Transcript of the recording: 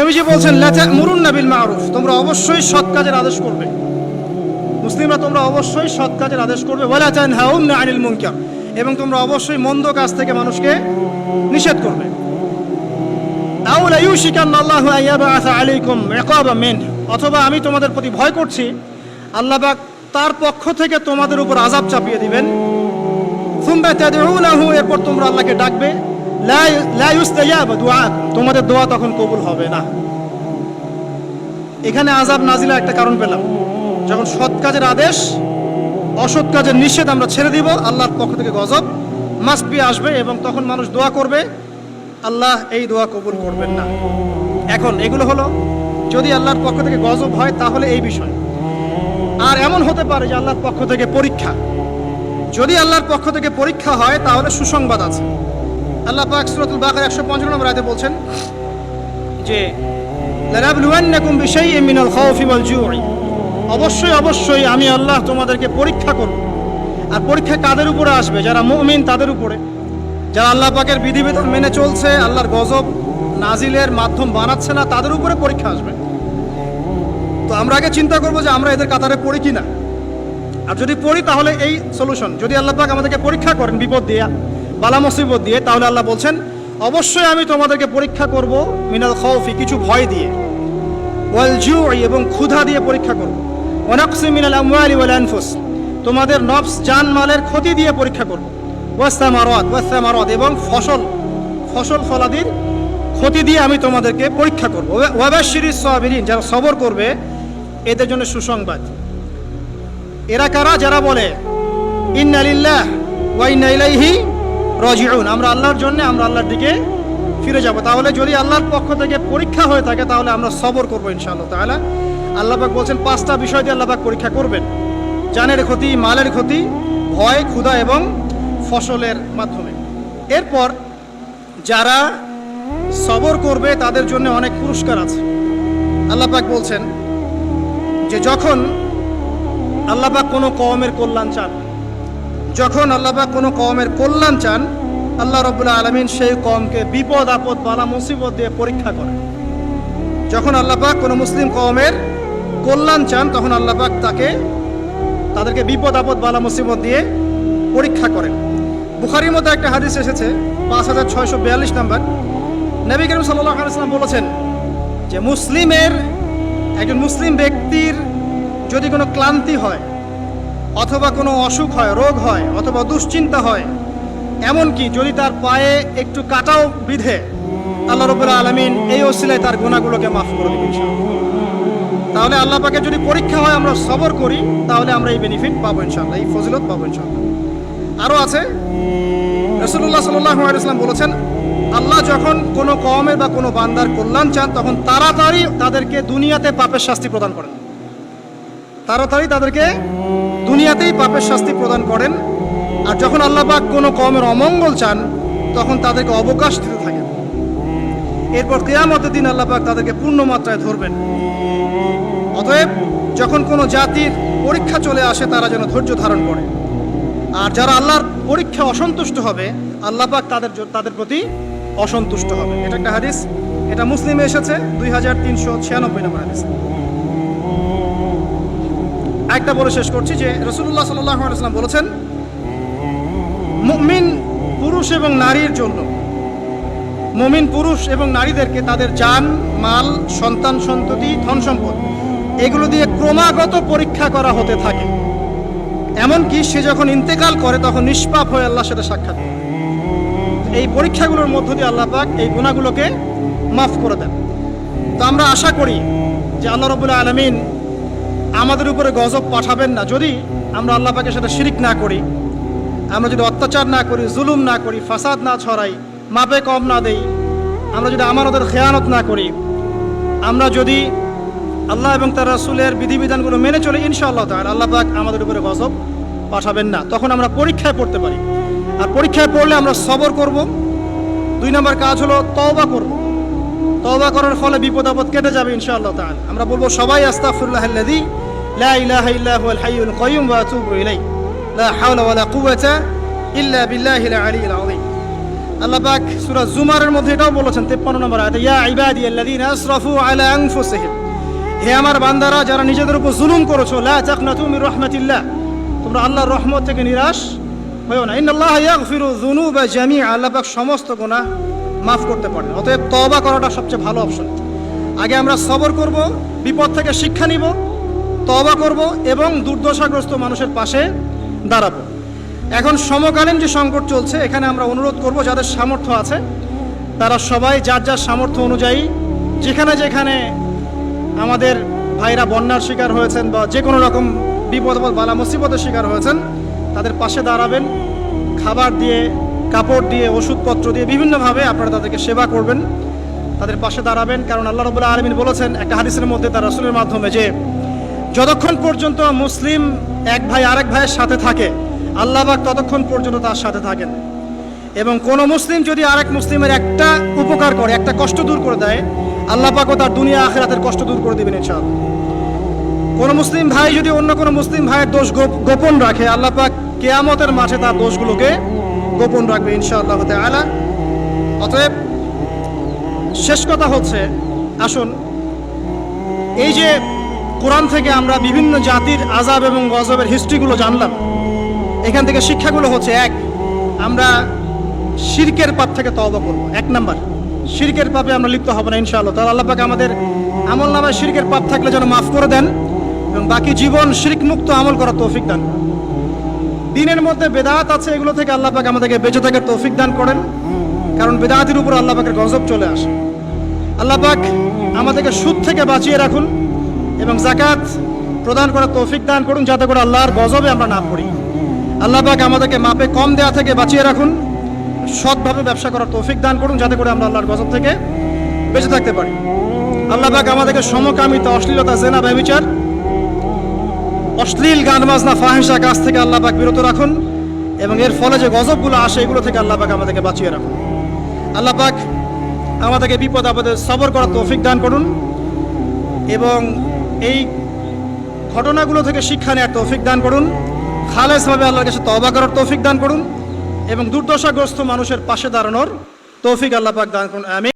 নবীজি বলছেন লেচা মুরুন নাবিল মারুফ, তোমরা অবশ্যই সৎ কাজের আদেশ করবে। মুসলিমরা তোমরা অবশ্যই সৎ কাজের আদেশ করবে। ওয়ালা চান হাউন না আনিল মুনকার, এবং তোমরা অবশ্যই মন্দ কাজ থেকে মানুষকে নিষেধ করবে। আউলা ইউশিকান আল্লাহু আইয়াবাসা আলাইকুম ইকাবা মিন, অথবা আমি তোমাদের প্রতি ভয় করছি, আল্লাহ তার পক্ষ থেকে তোমাদের উপর আজাব চাপিয়ে দিবেন। সুম্মা তাদউনাহু, এরপর তোমরা আল্লাহকে ডাকবে। তোমাদের দোয়া তখন কবুল হবে না। এখানে আযাব নাজিলা একটা কারণ পেলাম। যখন সৎ কাজের আদেশ, অসৎ কাজের নিষেধ আমরা ছেড়ে দিব, আল্লাহর পক্ষ থেকে গজব মাসপি আসবে এবং তখন মানুষ দোয়া করবে, আল্লাহ এই দোয়া কবুল করবেন না। এখন এগুলো হলো, যদি আল্লাহর পক্ষ থেকে গজব হয়, তাহলে এই বিষয়। আর এমন হতে পারে যে আল্লাহর পক্ষ থেকে পরীক্ষা। যদি আল্লাহর পক্ষ থেকে পরীক্ষা হয়, তাহলে সুসংবাদ আছে। আল্লাহ পাক সূরাতুল বাকারা 155 নম্বর আয়াতে বলছেন যে লানাবলুয়ান্নাকুম বিশাইইন মিনাল খাউফি ওয়াল জু'i অবশ্যই অবশ্যই আমি আল্লাহ তোমাদেরকে পরীক্ষা করব। আর পরীক্ষা কাদের উপরে আসবে? যারা মুমিন, তাদের উপরে। যারা আল্লাহ পাকের বিধিবিধান মেনে চলছে, আল্লাহর গজব নাজিলের মাধ্যম বানাচ্ছে না, তাদের উপরে পরীক্ষা আসবে। তো আমরা আগে চিন্তা করব যে আমরা এদের কাতারে পড়ি কি না আর যদি পড়ি, তাহলে এই সলিউশন যদি আল্লাহ পাক আমাদেরকে পরীক্ষা করেন বিপদ দিয়ে বালা মুসিবত দিয়ে, তাহলে আল্লাহ বলছেন, অবশ্যই আমি তোমাদেরকে পরীক্ষা করব মিনাল খৌফি কিছু ভয় দিয়ে। ওয়াল জুই এবং ক্ষুধা দিয়ে পরীক্ষা করব। ওয়ানাকসি মিনাল আমওয়ালি ওয়াল আনফুস, তোমাদের নফস জান মালের ক্ষতি দিয়ে পরীক্ষা করব। ওয়াস্তামারাত ওয়াস্তামারাত এবং ফসল ফসল ফলাদির ক্ষতি দিয়ে আমি তোমাদেরকে পরীক্ষা করব। ওয়াবাশিরিস সাবিরিন, যারা সবর করবে, এদের জন্য সুসংবাদ। এরা কারা? যারা বলে, ইন্না লিল্লাহ ওয়া ইন্না ইলাইহি রাজিউন, আমরা আল্লাহর জন্য আমরা আল্লাহর দিকে ফিরে যাব। তাহলে যদি আল্লাহর পক্ষ থেকে পরীক্ষা হয়ে থাকে, তাহলে আমরা সবর করব ইনশাআল্লাহ তাহলে আল্লাহ পাক বলছেন, পাঁচটা বিষয় দিয়ে আল্লাহ পাক পরীক্ষা করবেন। জানের ক্ষতি, মালের ক্ষতি, ভয়, ক্ষুধা এবং ফসলের মাধ্যমে। এরপর যারা সবর করবে, তাদের জন্য অনেক পুরস্কার আছে। আল্লাহ পাক বলছেন যে, যখন আল্লাপাক কোনো কওমের কল্যাণ চান যখন আল্লাপাক কোনো কওমের কল্যাণ চান, আল্লাহ রবুল্লা আলমিন সেই কমকে বিপদ, আপদ, বালা, মুসিবত দিয়ে পরীক্ষা করেন। যখন আল্লাপাক কোনো মুসলিম কওমের কল্যাণ চান, তখন আল্লাপাক তাকে, তাদেরকে বিপদ, আপদ, বালা, মুসিবত দিয়ে পরীক্ষা করেন। বুখারির মধ্যে একটা হাদিস এসেছে, পাঁচ হাজার ছয়শো বিয়াল্লিশ নাম্বার। নবী করিম সাল্লাহ আলাইসাল্লাম বলেছেন যে, মুসলিমের, একজন মুসলিম ব্যক্তির যদি কোনো ক্লান্তি হয় অথবা কোনো অসুখ হয়, রোগ হয়, অথবা দুশ্চিন্তা হয়, এমনকি যদি তার পায়ে একটু কাটাও বিধে, আল্লাহ রবুল্লা আলমিন এই ওসিলায় তার গুণাগুলোকে মাফ করে দেবেন তাহলে আল্লাহ পাকে যদি পরীক্ষা হয় আমরা সবর করি, তাহলে আমরা এই বেনিফিট পাবো ইনশাল্লাহ এই ফজিলত পাবো ইনশাল্লাহ আরও আছে রসুল্লাহ সাল্লাম বলেছেন, আল্লাহ যখন কোনো কমের বা কোনো বান্দার কল্যাণ চান, তখন তাড়াতাড়ি তাদেরকে দুনিয়াতে পাপের শাস্তি প্রদান করেন। তাড়াতাড়ি তাদেরকে দুনিয়াতেই পাপের শাস্তি প্রদান করেন, আর যখন আল্লাহ পাক কোনো কমের অমঙ্গল চান, তখন তাদেরকে অবকাশ দিতে থাকেন। এরপর কেয়ামতের দিন আল্লাহ পাক তাদেরকে পূর্ণ মাত্রায় ধরবেন। অতএব, যখন কোনো জাতির পরীক্ষা চলে আসে, তারা যেন ধৈর্য ধারণ করে। আর যারা আল্লাহর পরীক্ষা অসন্তুষ্ট হবে, আল্লাহ পাক তাদের তাদের প্রতি অসন্তুষ্ট হবে। এটা একটা হাদিস, এটা মুসলিমে এসেছে, দুই হাজার তিনশো ছিয়ানব্বই নম্বর হাদিস। একটা বলে শেষ করছি যে রসুল্লাহ সাল্লাম বলেছেন, মুমিন পুরুষ এবং নারীর জন্য, মুমিন পুরুষ এবং নারীদেরকে তাদের জান, মাল, সন্তান, সন্ততি, ধন সম্পদ এগুলো দিয়ে ক্রমাগত পরীক্ষা করা হতে থাকে এমনকি সে যখন ইন্তেকাল করে তখন নিষ্পাপ হয়ে আল্লাহর সাথে সাক্ষাৎ। এই পরীক্ষাগুলোর মধ্য দিয়ে আল্লাহ পাক এই গুণাগুলোকে মাফ করে দেন তো আমরা আশা করি যে আল্লাহ রবুল্লা আলমিন আমাদের উপরে গজব পাঠাবেন না। যদি আমরা আল্লাহ পাকের সাথে শিরিক না করি, আমরা যদি অত্যাচার না করি, জুলুম না করি, ফাসাদ না ছড়াই, মাপে কম না দেই, আমরা যদি আমানতের খেয়ানত না করি, আমরা যদি আল্লাহ এবং তার রাসুলের বিধিবিধানগুলো মেনে চলে, ইনশাআল্লাহ তাহলে আল্লাহ পাক আমাদের উপরে গজব পাঠাবেন না। তখন আমরা পরীক্ষায় পড়তে পারি। আর পরীক্ষায় পড়লে আমরা সবর করব। দুই নম্বর কাজ হলো তওবা করব। তওবা করার ফলে বিপদ আপদ কেটে যাবে ইনশাআল্লাহ তাআলা। আমরা বলব সবাই, আস্তাগফিরুল্লাহ আল্লাযী লা ইলাহা ইল্লা হুয়াল হাইয়ুল কাইয়্যুম ওয়া আতুবু ইলাইহি। লা হাওলা ওয়ালা কুওয়াতা ইল্লা বিল্লাহিল আলিয়্যিল আযীম। আল্লাহ পাক সূরা জুমারের মধ্যে এটাও বলেছেন 53 নম্বর আয়াতে, ইয়া ইবাদি আল্লাযীনা আসরাফু আলা আনফুসিহিম। হে আমার বান্দারা, যারা নিজেদের উপর জুলুম করেছ, লা তাকনাতু মির রাহমাতিল্লাহ। তোমরা আল্লাহর রহমত থেকে নিরাশ হয়েও না। ইন্নাল্লাহ ইয়াগফিরু যুনুবা জামিআ। আল্লাহ পাক সমস্ত গুনাহ মাফ করতে পারেন। অতএব তওবা করাটা সবচেয়ে ভালো অপশন আগে আমরা সবর করব, বিপদ থেকে শিক্ষা নিব তবা করব এবং দুর্দশাগ্রস্ত মানুষের পাশে দাঁড়াবো। এখন সমকালীন যে সংকট চলছে, এখানে আমরা অনুরোধ করব, যাদের সামর্থ্য আছে, তারা সবাই যার যার সামর্থ্য অনুযায়ী যেখানে যেখানে আমাদের ভাইরা বন্যার শিকার হয়েছেন বা যে কোনো রকম বিপদ বালা মুসিবতের শিকার হয়েছেন, তাদের পাশে দাঁড়াবেন, খাবার দিয়ে কাপড় দিয়ে, ওষুধপত্র দিয়ে বিভিন্নভাবে আপনারা তাদেরকে সেবা করবেন। তাদের পাশে দাঁড়াবেন, কারণ আল্লাহ রবুল্লাহ আলমিন বলেছেন একটা হাদিসের মধ্যে তার রসুলের মাধ্যমে যে, যতক্ষণ পর্যন্ত মুসলিম এক ভাই আরেক ভাইয়ের সাথে থাকে আল্লাহবাক ততক্ষণ পর্যন্ত তার সাথে থাকেন। এবং কোনো মুসলিম যদি আরেক মুসলিমের একটা উপকার করে, একটা কষ্ট দূর করে দেয়, আল্লাহ পাকও তার দুনিয়া আখেরাতের কষ্ট দূর করে দেবেন ইনশাআল্লাহ। কোনো মুসলিম ভাই যদি অন্য কোনো মুসলিম ভাইয়ের দোষ গোপ- গোপন রাখে, আল্লাহ পাক কেয়ামতের মাঠে তার দোষগুলোকে গোপন রাখবে ইনশাআল্লাহ তাআলা। অতএব শেষ কথা হচ্ছে, আসুন, এই যে কোরআন থেকে আমরা বিভিন্ন জাতির আজাব এবং গজবের হিস্ট্রিগুলো জানলাম, এখান থেকে শিক্ষাগুলো হচ্ছে, এক, আমরা শিরকের পাপ থেকে তওবা করব, এক নাম্বার। শিরকের পাপে আমরা লিপ্ত হব না ইনশাআল্লাহ তাহলে আল্লাহ আমাদের আমল নামায় শিরকের পাপ থাকলে যেন মাফ করে দেন এবং বাকি জীবন শিরক মুক্ত আমল করার তৌফিক দান। দিনের মধ্যে বেদাত আছে, এগুলো থেকে আল্লাহ পাক আমাদেরকে বেঁচে থাকার তৌফিক দান করেন। কারণ বেদাতের উপর আল্লাহ পাকের গজব চলে আসে। আল্লাহ পাক আমাদেরকে সুদ থেকে বাঁচিয়ে রাখুন এবং জাকাত প্রদান করার তৌফিক দান করুন, যাতে করে আল্লাহর গজবে আমরা না পড়ি। আল্লাহ পাক আমাদেরকে মাপে কম দেওয়া থেকে বাঁচিয়ে রাখুন, সৎভাবে ব্যবসা করার তৌফিক দান করুন, যাতে করে আমরা আল্লাহর গজব থেকে বেঁচে থাকতে পারি। আল্লাহ পাক আমাদেরকে সমকামিতা, অশ্লীলতা, জেনা, ব্যবিচার অশ্লীল গান বাজনা ফাহিসা কাজ থেকে আল্লাহ পাক বিরত রাখুন এবং এর ফলে যে গজবগুলো আসে এগুলো থেকে আল্লাহ পাক আমাদেরকে বাঁচিয়ে রাখুন। আল্লাহ পাক আমাদেরকে বিপদ আপদে সবর করার তৌফিক দান করুন এবং এই ঘটনাগুলো থেকে শিক্ষা নেওয়ার তৌফিক দান করুন। খালেসভাবে আল্লাহর কাছে তওবা করার তৌফিক দান করুন এবং দুর্দশাগ্রস্ত মানুষের পাশে দাঁড়ানোর তৌফিক আল্লাহ পাক দান করুন। আমি